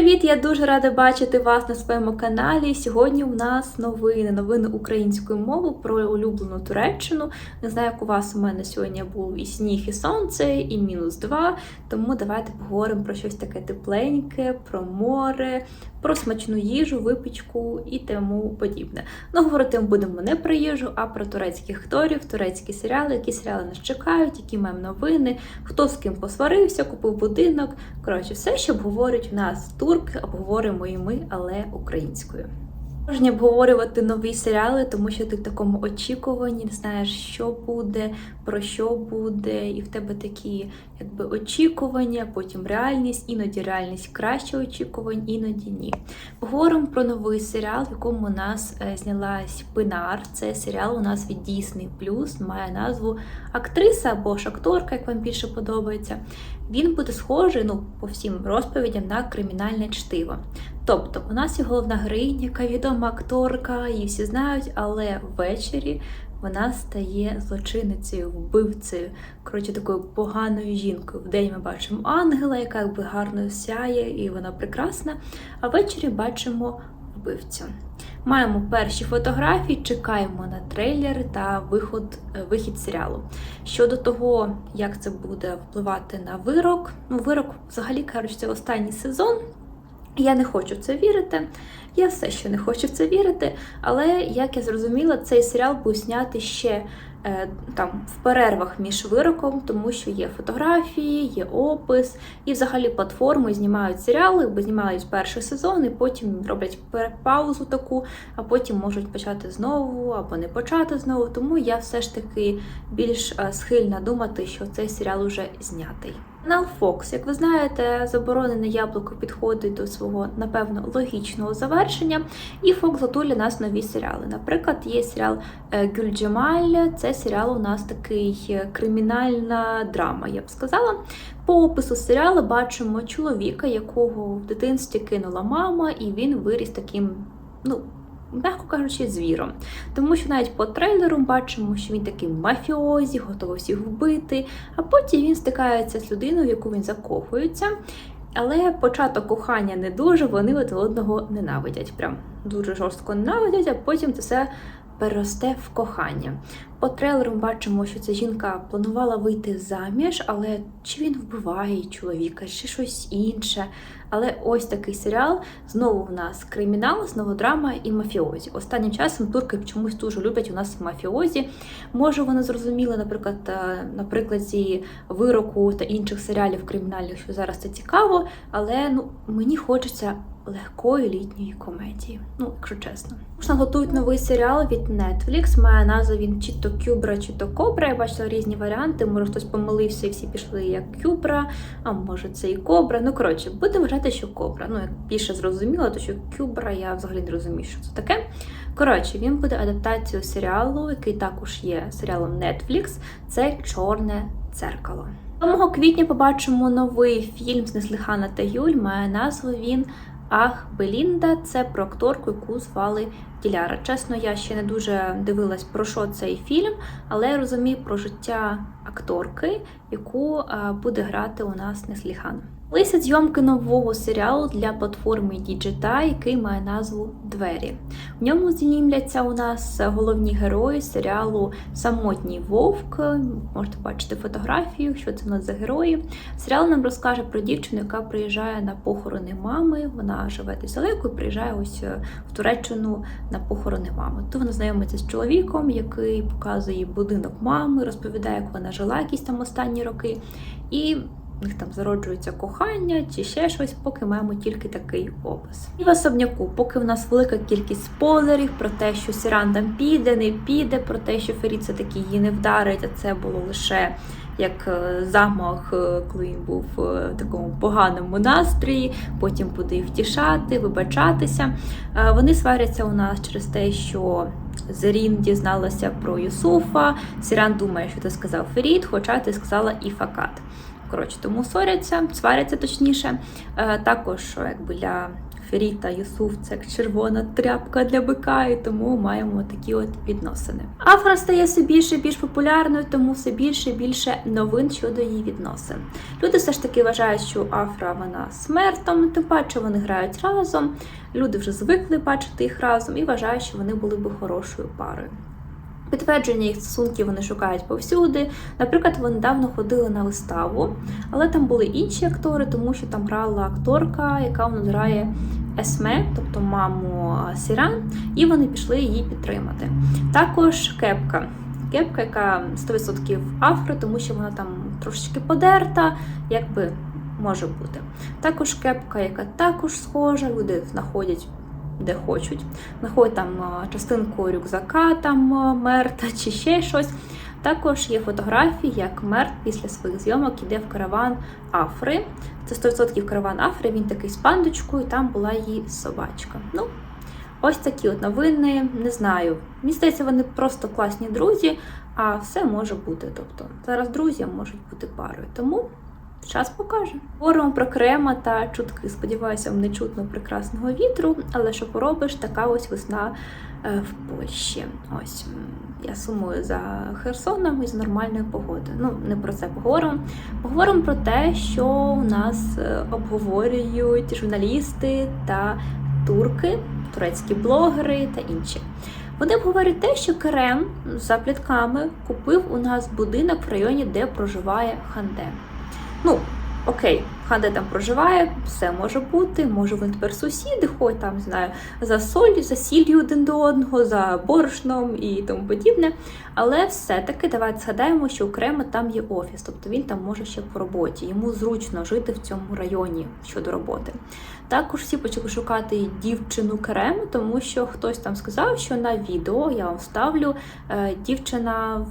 привіт! Я дуже рада бачити вас на своєму каналі. Сьогодні у нас новини, новини української мови про улюблену Туреччину. Не знаю, як у вас у мене сьогодні був і сніг, і сонце, і мінус два. Тому давайте поговоримо про щось таке тепленьке, про море, про смачну їжу, випічку і тому подібне. Ну, говорити ми будемо не про їжу, а про турецьких акторів, турецькі серіали, які серіали нас чекають, які маємо новини, хто з ким посварився, купив будинок. Коротше, все, що обговорюють в нас турки, обговоримо і ми, але українською. Можна обговорювати нові серіали, тому що ти в такому очікуванні, не знаєш, що буде, про що буде, і в тебе такі якби очікування, потім реальність, іноді реальність краще очікувань, іноді ні. Поговоримо про новий серіал, в якому у нас е, знялась Пинар. Це серіал у нас від Disney+, має назву Актриса або ж акторка, як вам більше подобається. Він буде схожий ну, по всім розповідям на кримінальне чтиво. Тобто, у нас є головна героїня, яка відома акторка, її всі знають, але ввечері вона стає злочинницею, вбивцею, коротше, такою поганою жінкою. Вдень ми бачимо ангела, яка якби гарно сяє, і вона прекрасна. А ввечері бачимо вбивцю. Маємо перші фотографії, чекаємо на трейлер та виход, е, вихід серіалу. Щодо того, як це буде впливати на вирок, ну вирок, взагалі кажуть, це останній сезон. Я не хочу в це вірити. Я все ще не хочу в це вірити. Але як я зрозуміла, цей серіал був знятий ще е, там в перервах між вироком, тому що є фотографії, є опис, і взагалі платформи знімають серіали, бо знімають перший сезон, і потім роблять паузу таку, а потім можуть почати знову або не почати знову. Тому я все ж таки більш е, схильна думати, що цей серіал уже знятий. Fox, як ви знаєте, заборонене яблуко підходить до свого, напевно, логічного завершення, і Fox готує нас нові серіали. Наприклад, є серіал е, Гюльджемаль, це серіал у нас такий е, кримінальна драма, я б сказала. По опису серіалу бачимо чоловіка, якого в дитинстві кинула мама, і він виріс таким, ну, м'яко кажучи, звіром. Тому що навіть по трейлеру бачимо, що він такий мафіозі, готовий всіх вбити, а потім він стикається з людиною, в яку він закохується. Але початок кохання не дуже, вони один одного ненавидять. Прям дуже жорстко ненавидять, а потім це все переросте в кохання. По трейлеру бачимо, що ця жінка планувала вийти заміж, але чи він вбиває чоловіка, чи щось інше. Але ось такий серіал. Знову в нас кримінал, знову драма і мафіозі. Останнім часом турки чомусь дуже люблять у нас мафіозі. Може, вони зрозуміли, наприклад, е, на прикладі вироку та інших серіалів кримінальних, що зараз це цікаво, але ну мені хочеться легкої літньої комедії. Ну, якщо чесно. Можна готують новий серіал від Netflix. Має назву він чи Кюбра, чи то Кобра. Я бачила різні варіанти. Може хтось помилився і всі пішли як Кюбра, а може це і Кобра. Ну коротше, будемо вважати, що Кобра. Ну, як більше зрозуміло, то що Кюбра я взагалі не розумію, що це таке. Коротше, він буде адаптацією серіалу, який також є серіалом Netflix. Це Чорне дзеркало. 7 квітня побачимо новий фільм з Неслихана та Юль. Має назву він Ах, Белінда це про акторку, яку звали Діляра. Чесно, я ще не дуже дивилась про що цей фільм, але я розумію про життя акторки, яку буде грати у нас Несліхан. Лися зйомки нового серіалу для платформи Діджита, який має назву Двері. В ньому знімляться у нас головні герої серіалу Самотній Вовк. Можете бачити фотографію, що це у нас за герої. Серіал нам розкаже про дівчину, яка приїжджає на похорони мами. Вона живе десь далеко і приїжджає ось е, в Туреччину на похорони мами. То вона знайомиться з чоловіком, який показує будинок мами, розповідає, як вона жила якісь там останні роки. І в них там зароджується кохання чи ще щось, поки маємо тільки такий опис. І в особняку, поки в нас велика кількість спойлерів про те, що Сіран там піде, не піде, про те, що Ферід все таки її не вдарить, а це було лише як е, замах, е, коли він був е, в такому поганому настрої, потім буде їх втішати, вибачатися. Вони сваряться у нас через те, що Зерін дізналася про Юсуфа. Сіран думає, що це сказав Ферід, хоча ти сказала і Факат. Коротше, тому сваряться, сваряться точніше. Також якби для Ріта Юсуф це як червона тряпка для бика, і тому маємо такі от відносини. Афра стає все більше і більш популярною, тому все більше і більше новин щодо її відносин. Люди все ж таки вважають, що Афра вона смертом, тим паче вони грають разом. Люди вже звикли бачити їх разом і вважають, що вони були би хорошою парою. Підтвердження їх стосунків вони шукають повсюди. Наприклад, вони недавно ходили на виставу, але там були інші актори, тому що там грала акторка, яка у грає Есме, тобто маму Сіран, і вони пішли її підтримати. Також кепка. Кепка, яка 100% афро, тому що вона там трошечки подерта, якби може бути. Також кепка, яка також схожа, люди знаходять де хочуть. Знаходять там частинку рюкзака, там а, мерта чи ще щось. Також є фотографії, як Мерт після своїх зйомок іде в караван Афри. Це 100% караван Афри, він такий з пандочкою, там була її собачка. Ну, ось такі от новини. Не знаю. Мені здається, вони просто класні друзі, а все може бути. Тобто зараз друзі можуть бути парою. Тому час покаже. Говоримо про крема та чутки. Сподіваюся, вам не чутно прекрасного вітру, але що поробиш, така ось весна е, в Польщі. Ось я сумую за Херсоном і з нормальної погоди. Ну, не про це поговоримо. Поговоримо про те, що у нас е, обговорюють журналісти та турки, турецькі блогери та інші. Вони обговорюють те, що Керем за плітками купив у нас будинок в районі, де проживає Ханде. Ну, окей, Ханде там проживає, все може бути, може вони тепер сусіди, хоч там знаю, за соль, за сіллю один до одного, за борошном і тому подібне. Але все-таки давайте згадаємо, що окремо там є офіс, тобто він там може ще по роботі. Йому зручно жити в цьому районі щодо роботи. Також всі почали шукати дівчину Керему, тому що хтось там сказав, що на відео я вам вставлю е, дівчина,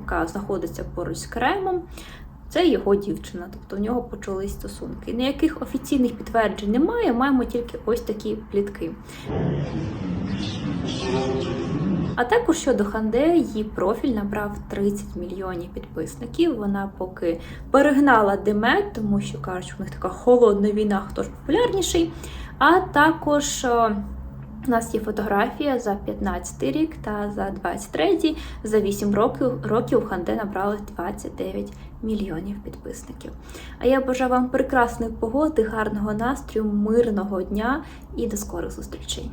яка знаходиться поруч з Керемом. Це його дівчина, тобто в нього почались стосунки. Ніяких офіційних підтверджень немає, маємо тільки ось такі плітки. А також щодо Ханде, її профіль набрав 30 мільйонів підписників. Вона поки перегнала Демет, тому що кажуть, в них така холодна війна, хто ж популярніший. А також е, у нас є фотографія за 15 рік та за 23 за 8 років років Ханде набрали 29 мільйонів підписників. А я бажаю вам прекрасної погоди, гарного настрою, мирного дня і до скорих зустрічей.